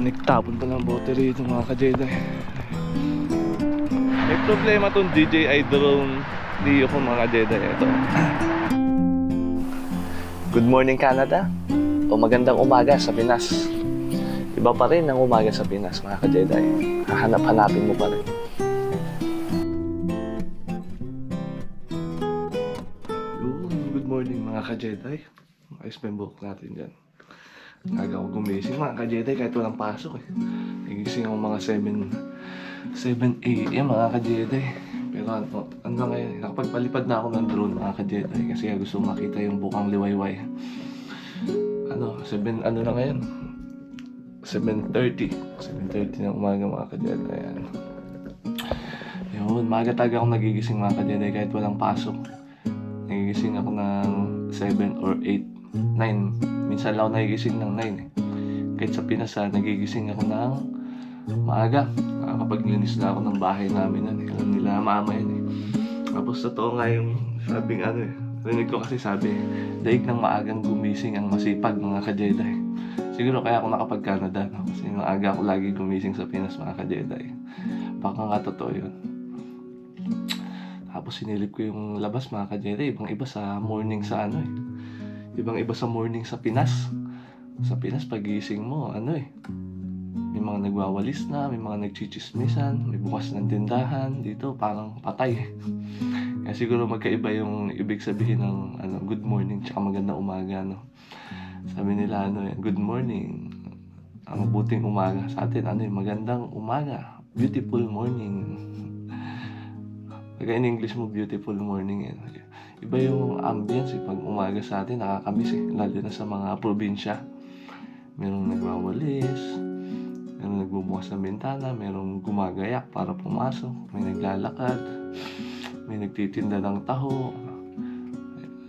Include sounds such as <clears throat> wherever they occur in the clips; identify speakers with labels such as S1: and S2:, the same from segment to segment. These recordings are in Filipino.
S1: Nagtapon pa ng bote rito mga ka-Jedi. May problema tong DJI drone Leo ko mga Jedi. Ito. Good morning Canada. O magandang umaga sa Pinas. Iba pa rin ang umaga sa Pinas mga ka-Jedi. Hahanap-hanapin mo pa rin. Good morning mga ka-Jedi. Ayos pa yung buhok natin dyan. Aga ako gumising mga ka-Jedi kahit walang pasok eh. Nagising ako mga 7 7 a.m. mga ka-Jedi. Pero ano, ano ngayon, nakapagpalipad na ako ng drone mga ka-Jedi kasi gusto makita yung bukang liwayway. Ano, 7 ano na ngayon? 7.30 7.30 ng umaga mga ka-Jedi. Ayan. Yun, maaga talaga ako nagigising mga ka-Jedi kahit walang pasok. Nagigising ako ng 7 or 8, 9. Minsan lang ako nagigising ng 9 eh. Kahit sa Pinas ah, nagigising ako ng maaga. Nakakapaglinis na ako ng bahay namin eh. Alam nila mama yun eh. Tapos totoo nga yung sabing ano eh. Rinig ko kasi sabi, daig ng maagang gumising ang masipag mga ka-Jedi. Siguro kaya ako nakapag-Canada no? kasi nung aga ako lagi gumising sa Pinas mga ka-Jedi. Baka nga totoo yun. Tapos sinilip ko yung labas mga ka-Jedi. Ibang iba sa morning sa ano eh. Ibang iba sa morning sa Pinas. Sa Pinas pagising mo ano eh. May mga nagwawalis na, may mga nagchichismisan, may bukas ng tindahan. Dito parang patay eh. <laughs> Kaya siguro magkaiba yung ibig sabihin ng ano, good morning tsaka magandang umaga no. Sabi nila ano eh, good morning. Ang mabuting umaga sa atin ano eh, magandang umaga. Beautiful morning. <laughs> Kaya in English mo beautiful morning eh. Iba yung ambience eh, pag umaga sa atin nakakamiss eh, lalo na sa mga probinsya. Merong nagwawalis, merong nagbubukas ng bintana, merong gumagayak para pumasok, may naglalakad, may nagtitinda ng taho.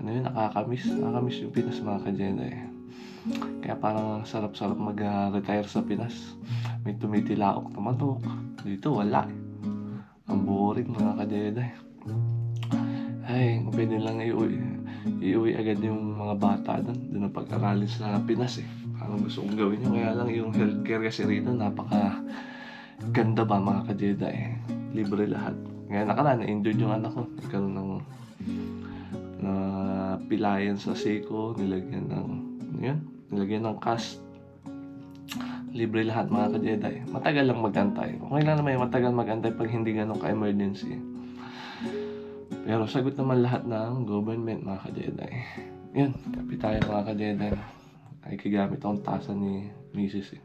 S1: Ano yun, nakakamiss. Nakakamiss yung Pinas mga ka-Jedi. Kaya parang sarap-sarap mag-retire sa Pinas. May tumitilaok na manok. Dito wala eh. Ang boring mga ka-Jedi. Ay, pwede lang iuwi. Iuwi agad yung mga bata doon. Doon ang pag-aralin sa Pinas eh. Parang gusto kong gawin yun. Kaya lang yung healthcare kasi rito napaka ganda ba mga ka-Jedi. Libre lahat. Ngayon nakaraan, na-injured yung anak ko. Nagkaroon ng na pilayan sa siko, nilagyan ng yun, nilagyan ng cast. Libre lahat mga ka-Jedi. Matagal lang magantay. Okay lang naman yung matagal magantay pag hindi ganun ka-emergency. Pero sagot naman lahat ng government mga ka-Jedi. Yun, kapi tayo mga ka-Jedi. Ay kigamit akong tasa ni Mrs. Eh.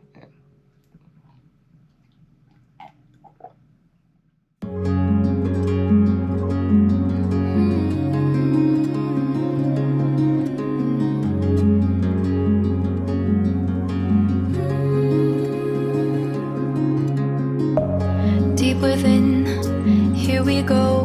S2: Deep within. Here we go,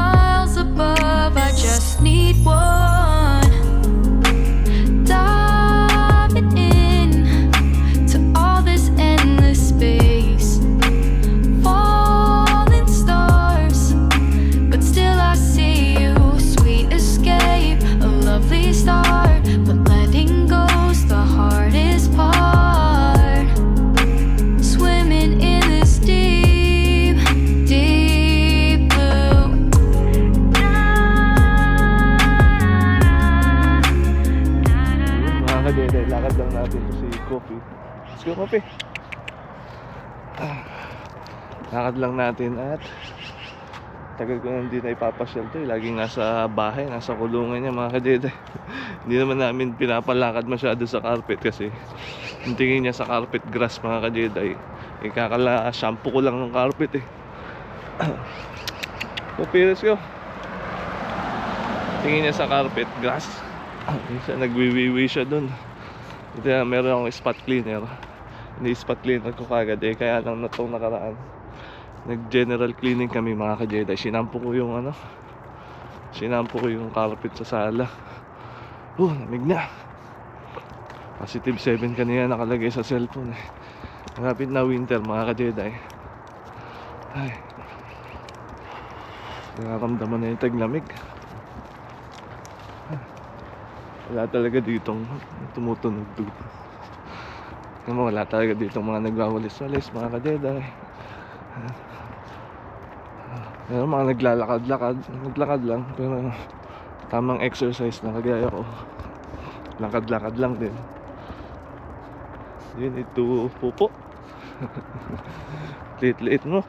S1: lakad lang natin at tagal ko nang hindi na ipapasyal to. eh. Laging nasa bahay, nasa kulungan niya mga kadede. <laughs> hindi naman namin pinapalakad masyado sa carpet kasi yung tingin niya sa carpet grass mga kadede. Eh, kakala shampoo ko lang ng carpet eh. Coffee, let's go. Tingin niya sa carpet grass. <clears throat> Minsan nagwiwiwi siya dun. Ito yan, meron akong spot cleaner. Hindi spot cleaner ko kagad eh. Kaya lang na itong nakaraan. Nag-general cleaning kami mga ka-Jedi. Sinampo ko yung ano. Sinampo ko yung carpet sa sala. Oh, lamig na. Positive 7 kanina nakalagay sa cellphone eh. Malapit na winter mga ka-Jedi. Ay. Nararamdaman na yung taglamig. Wala talaga ditong tumutunog dito. Wala talaga ditong mga nagwawalis-walis, mga ka-Jedi. Pero mga naglalakad-lakad, naglakad lang, pero tamang exercise na kagaya ko. Lakad-lakad lang din. Yun, ito pupo. <laughs> Liit-liit mo.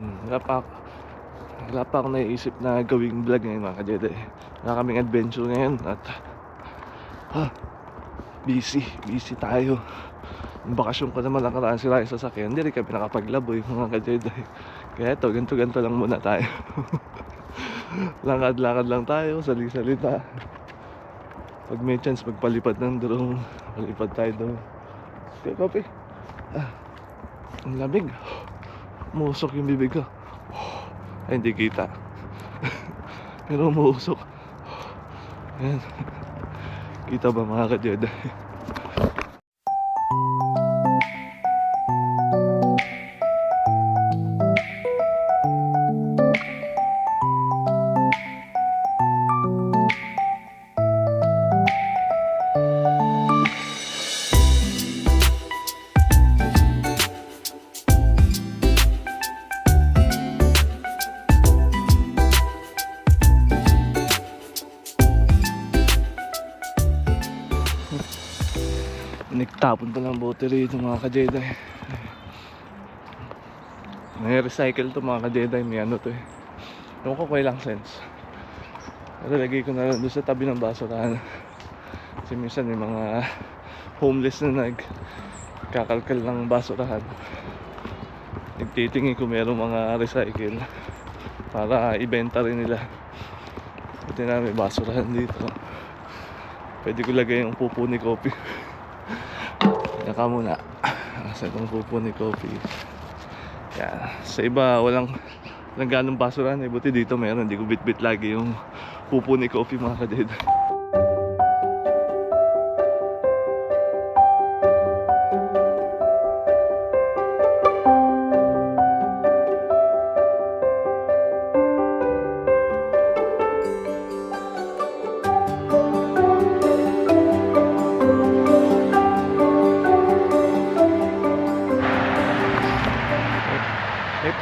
S1: Hmm, wala pa ako. Wala pa ako naiisip na gawing vlog ngayon mga ka-Jedi. Wala kaming adventure ngayon at ah, busy, busy tayo. Yung bakasyon ko naman nakaraan sila sa sasakyan, hindi rin kami nakapaglaboy <laughs> mga ka-Jedi. Kaya ito, ganito-ganito lang muna tayo. <laughs> Lakad-lakad lang tayo, sali-salita. Pag may chance magpalipad ng drone, palipad tayo doon. Kaya kape. Ah, ang lamig. Musok yung bibig ko. Ay, hindi kita. <laughs> Pero umuusok. Ayan. Kita ba mga ka-Jedi? Nagtapon pa ng bote rito mga ka-Jedi. May recycle to mga ka-Jedi. May ano to eh. Ewan ko ilang sense. Pero lagay ko na lang doon sa tabi ng basurahan. Kasi minsan may mga homeless na nag kakalkal ng basurahan. Nagtitingin kung meron mga recycle para ibenta rin nila. Buti na may basurahan dito. Pwede ko lagay yung pupo ni. Naka muna. <laughs> Sa itong pupo ni Coffee. Yan. Sa iba, walang walang ganong basurahan eh. Buti dito meron. Hindi ko bit-bit lagi yung pupo ni Coffee mga kaded. <laughs>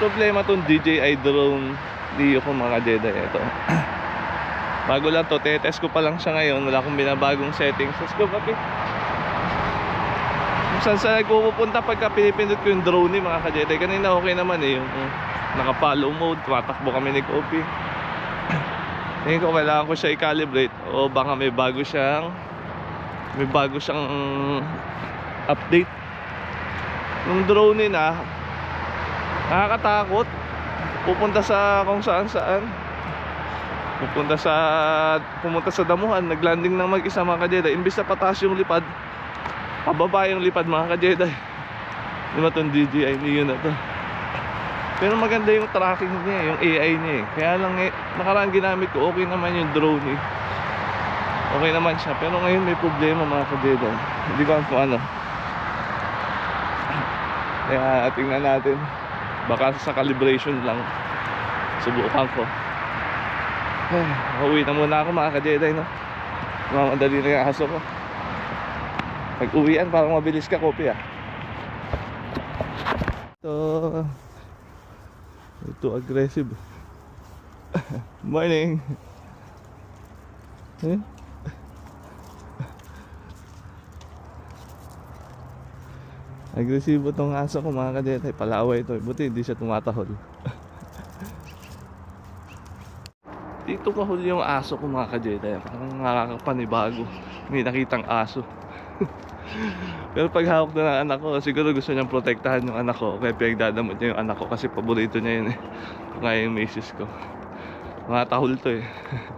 S1: problema tong DJI drone Leo ko mga Jedi ito. <clears throat> Bago lang to, tetest ko pa lang siya ngayon. Wala akong binabagong settings. Let's go, papi. Saan saan nagpupunta pagka pinipindot ko yung drone ni mga ka-Jedi. Kanina okay naman eh. Yung uh, naka-follow mode, tumatakbo kami ni Kopi. Tingin <clears throat> ko kailangan ko siya i-calibrate o baka may bago siyang may bago siyang update. Yung drone ni na nakakatakot. Pupunta sa kung saan saan. Pupunta sa pumunta sa damuhan. Naglanding ng mag-isa mga kajeda imbis na pataas yung lipad. Pababa yung lipad mga kajeda di ba itong DJI Neo na to? Pero maganda yung tracking niya yung AI niya eh. Kaya lang eh nakaraan ginamit ko okay naman yung drone eh. Okay naman siya. Pero ngayon may problema mga kajeda hindi ko kung ano. Kaya tingnan natin baka sa calibration lang. Subukan ko. Uwi na muna ako mga ka-Jedi no? Mamadali na yung aso ko. Pag uwian parang mabilis ka kopi ah. Ito. Ito aggressive. <laughs> Morning. Eh? Agresibo tong aso ko mga kadetay. Palaway ito. Buti hindi siya tumatahol. <laughs> Dito kahul yung aso ko mga kadetay. Parang nakakapanibago. May nakitang aso. <laughs> Pero pag hawak na ng anak ko, siguro gusto niyang protektahan yung anak ko. Kaya pinagdadamot niya yung anak ko kasi paborito niya yun eh. Kaya yung misis ko. Mga tahol to eh.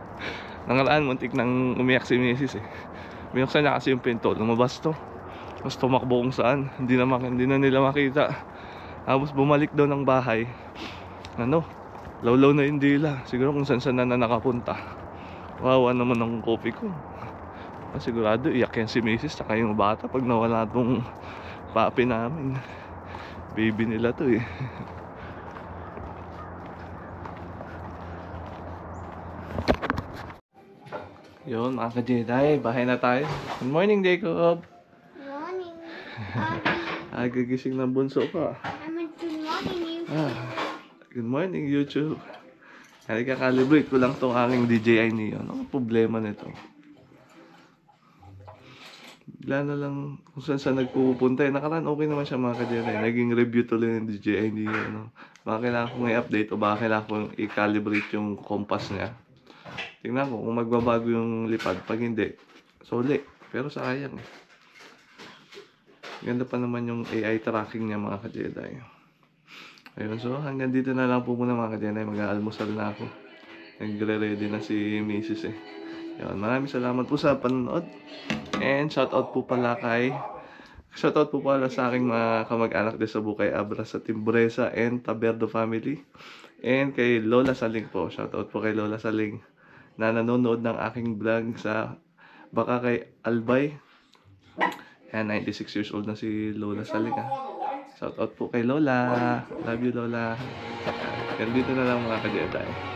S1: <laughs> Nangalaan, muntik nang umiyak si misis eh. Binuksan niya kasi yung pinto. Lumabas to. Tapos tumakbo kung saan. Hindi na, hindi na nila makita. Tapos bumalik daw ng bahay. Ano? Lawlaw na yung dila. Siguro kung saan saan na, na nakapunta. Wawa naman ang kopi ko. Ah, Sigurado iyak yan si Mrs. Tsaka yung bata pag nawala tong papi namin. Baby nila to eh. Yun mga ka-Jedi, bahay na tayo. Good morning, Jacob. <laughs>
S3: Abby.
S1: Agagising ng bunso ka.
S3: Good morning, you.
S1: Ah, good morning, YouTube. Kaya kakalibrate ko lang tong aking DJI Neo. Ano problema nito? Bigla na lang kung saan saan nagpupunta. Eh, nakaraan okay naman siya mga kadere. Naging review tuloy ng DJI Neo. Ano? Baka kailangan kong i-update o baka kailangan kong i-calibrate yung compass niya. Tingnan ko kung magbabago yung lipad. Pag hindi, soli. Pero sayang. eh. Ganda pa naman yung AI tracking niya mga ka-Jedi. Ayun, so hanggang dito na lang po muna mga ka-Jedi. Mag-aalmusal na ako. Nagre-ready na si Mrs. eh. Yun, maraming salamat po sa panonood. And shoutout po pala kay Shoutout po pala sa aking mga kamag-anak din sa Bukay Abra sa Timbresa and Taberdo family. And kay Lola Saling po. Shoutout po kay Lola Saling na nanonood ng aking vlog sa baka kay Albay. Ayan, 96 years old na si Lola Saling ah. Shoutout po kay Lola. Love you Lola. Ayan, dito na lang mga ka-Jedi.